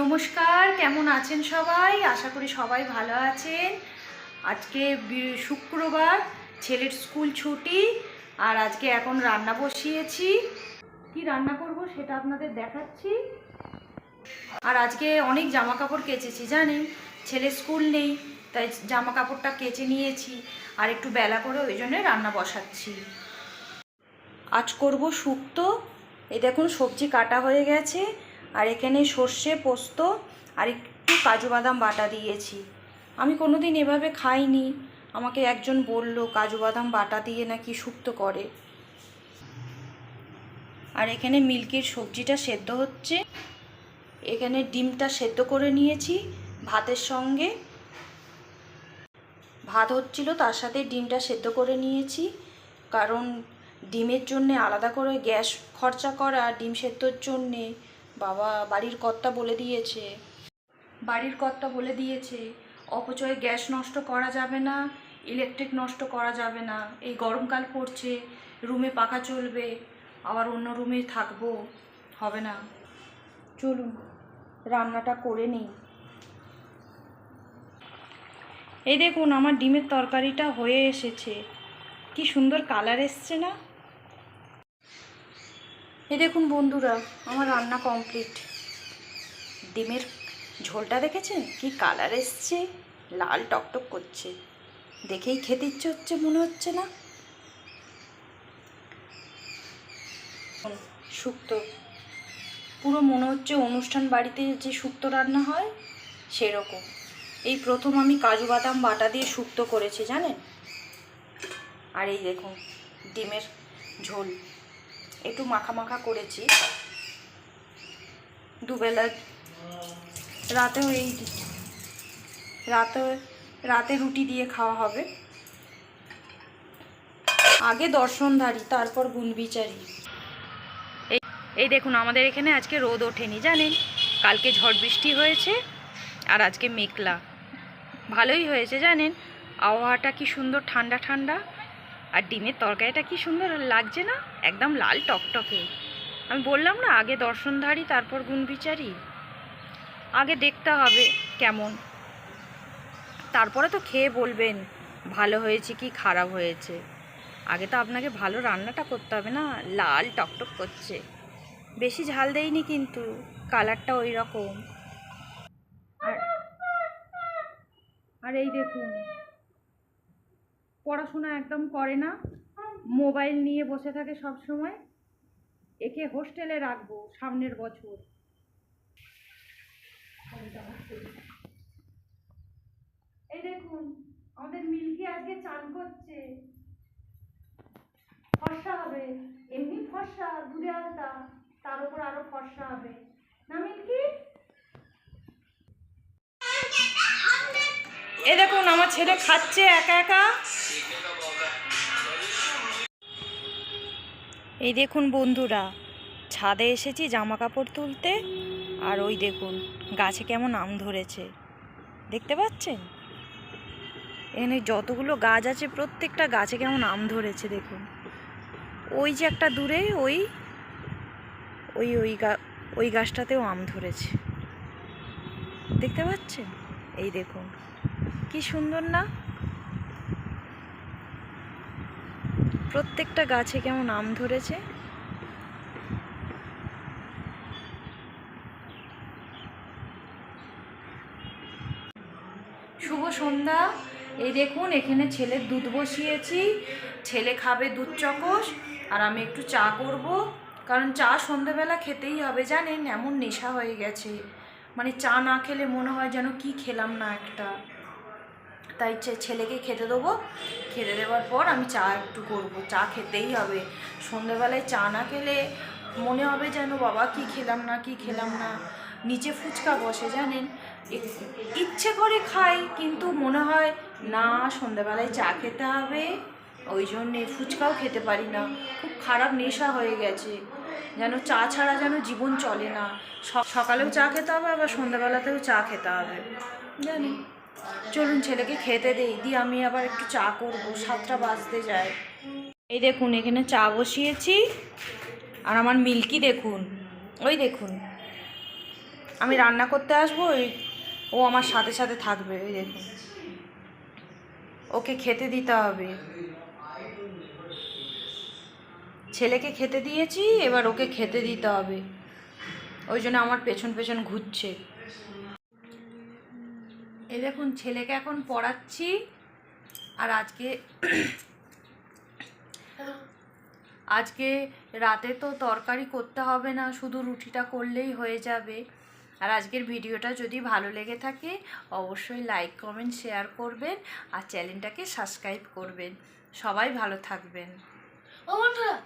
নমস্কার, কেমন আছেন সবাই? আশা করি সবাই ভালো আছেন। আজকে শুক্রবার, ছেলের স্কুল ছুটি, আর আজকে এখন রান্না বসিয়েছি। কি রান্না করব সেটা আপনাদের দেখাচ্ছি। আর আজকে অনেক জামা কাপড় কেচেছি, জানেন? ছেলের স্কুল নেই, তাই জামা কাপড়টা কেচে নিয়েছি, আর একটু বেলা করে ওই জন্যে রান্না বসাচ্ছি। আজ করব শুক্তো। এই দেখুন, সবজি কাটা হয়ে গেছে। আর এখানে সর্ষে, পোস্ত আর একটু কাজু বাদাম বাটা দিয়েছি। আমি কোনো দিন এভাবে খাইনি। আমাকে একজন বলল, কাজু বাদাম বাটা দিয়ে নাকি শুক্তো করে? আর এখানে মিল্কির সবজিটা সেদ্ধ হচ্ছে। এখানে ডিমটা সেদ্ধ করে নিয়েছি ভাতের সঙ্গে। ভাত হচ্ছিল, তার সাথে ডিমটা সেদ্ধ করে নিয়েছি। কারণ ডিমের জন্যে আলাদা করে গ্যাস খরচা করা, ডিম সেদ্ধর জন্যে বাবা বাড়ির কর্তা বলে দিয়েছে। বাড়ির কর্তা বলে দিয়েছে, অপচয়ে গ্যাস নষ্ট করা যাবে না, ইলেকট্রিক নষ্ট করা যাবে না, এই গরমকাল পড়ছে, রুমে পাখা চলবে, আবার অন্য রুমে থাকব, হবে না। চলুন, রান্নাটা করে নিই। এই দেখুন, আমার ডিমের তরকারিটা হয়ে এসেছে। কি সুন্দর কালার এসছে না? এই দেখুন বন্ধুরা, আমার রান্না কমপ্লিট ডিমের ঝোলটা দেখেছেন? কি কালার এসছে? লাল টকটক করছে। দেখেই খেতে ইচ্ছে হচ্ছে, মনে হচ্ছে না? শুক্তো। পুরো মনে হচ্ছে অনুষ্ঠান বাড়িতে যে শুক্তো রান্না হয়, সেরকম। এই প্রথম আমি কাজু বাদাম বাটা দিয়ে শুক্তো করেছি, জানেন? আর এই দেখুন, ডিমের ঝোল। একটু মাখা মাখা করেছি। দুবেলা রাতেও এই রাতে রাতে রুটি দিয়ে খাওয়া হবে। আগে দর্শনধারী তারপর গুণবিচারী। এই এই দেখুন, আমাদের এখানে আজকে রোদ ওঠেনি, জানেন? কালকে ঝড় বৃষ্টি হয়েছে আর আজকে মেঘলা। ভালোই হয়েছে, জানেন? আবহাওয়াটা কি সুন্দর, ঠান্ডা ঠান্ডা। আর ডিমের তরকারিটা কি সুন্দর লাগছে না? একদম লাল টকটকে। আমি বললাম না, আগে দর্শনধারী, তারপর গুণবিচারী। আগে দেখতে হবে কেমন। তারপরে তো খেয়ে বলবেন, ভালো হয়েছে কি খারাপ হয়েছে। আগে তো আপনাকে ভালো রান্নাটা করতে হবে না, লাল টকটক করছে। বেশি ঝাল দেয়নি কিন্তু, কালারটা ওই রকম। আর আর এই দেখুন পড়াশোনা একদম করে না। মোবাইল নিয়ে বসে থাকে সব সময়। একে হোস্টেলে রাখব সামনের বছর। এই দেখুন, আমাদের মিল্কি আজকে চান করছে। ফর্সা হবে, এমনি ফর্সা, দুধে আলতা, তার উপর আরও ফর্সা হবে। না মিল্কি? এ দেখুন, আমার ছেলে খাচ্ছে একা একা। এই দেখুন বন্ধুরা, ছাদে এসেছি জামা কাপড় তুলতে। আর ওই দেখুন, গাছে কেমন আম ধরেছে। দেখতে পাচ্ছেন? এখানে যতগুলো গাছ আছে, প্রত্যেকটা গাছে কেমন আম ধরেছে, দেখুন। ওই যে একটা দূরে, ওই ওই ওই গা, ওই গাছটাতেও আম ধরেছে। দেখতে পাচ্ছেন? এই দেখুন। কি সুন্দর না? প্রত্যেকটা গাছে কেমন আম ধরেছে? শুভ সন্ধ্যা। এই দেখুন, এখানে ছেলের দুধ বসিয়েছি। ছেলে খাবে দুধ চকস, আর আমি একটু চা করব। কারণ চা সন্ধেবেলা খেতেই হবে, জানেন? এমন নেশা হয়ে গেছে। মানে চা না খেলে মনে হয় যেন কি খেলাম না একটা। তাই ছেলেকে খেতে দেবো। খেতে দেওয়ার পর আমি চা একটু করব। চা খেতেই হবে। সন্ধেবেলায় চা না খেলে মনে হবে যেন, বাবা, কি খেলাম না, কি খেলাম না? নিচে ফুচকা বসে, জানেন? ইচ্ছে করে খাই, কিন্তু মনে হয়, না, সন্ধেবেলায় চা খেতে হবে। ওই জন্যে ফুচকাও খেতে পারি না। খুব খারাপ নেশা হয়ে গেছে। যেন চা ছাড়া যেন জীবন চলে না। সকালেও চা খেতে হবে, আবার সন্ধ্যাবেলাতেও চা খেতে হবে। জানি চলুন ছেলেকে খেতে দেই, দিয়ে আমি আবার একটু চা করব, সাতটা বাজতে যায়। এই দেখুন, এখানে চা বসিয়েছি, আর আমার মিল্কি দেখুন, ওই দেখুন। আমি রান্না করতে আসব, ওই ও আমার সাথে সাথে থাকবে, ওই দেখুন। ওকে খেতে দিতে হবে। ছেলেকে খেতে দিয়েছি, এবার ওকে খেতে দিতে হবে। ওই জন্য আমার পেছন পেছন ঘুরছে। এই দেখুন, ছেলেকে এখন পড়াচ্ছি। আর আজকে আজকে রাতে তো তরকারি করতে হবে না, শুধু রুটিটা করলেই হয়ে যাবে। আর আজকের ভিডিওটা যদি ভালো লেগে থাকে, অবশ্যই লাইক কমেন্ট শেয়ার করবেন আর চ্যানেলটাকে সাবস্ক্রাইব করবেন। সবাই ভালো থাকবেন। ও বন্ধুরা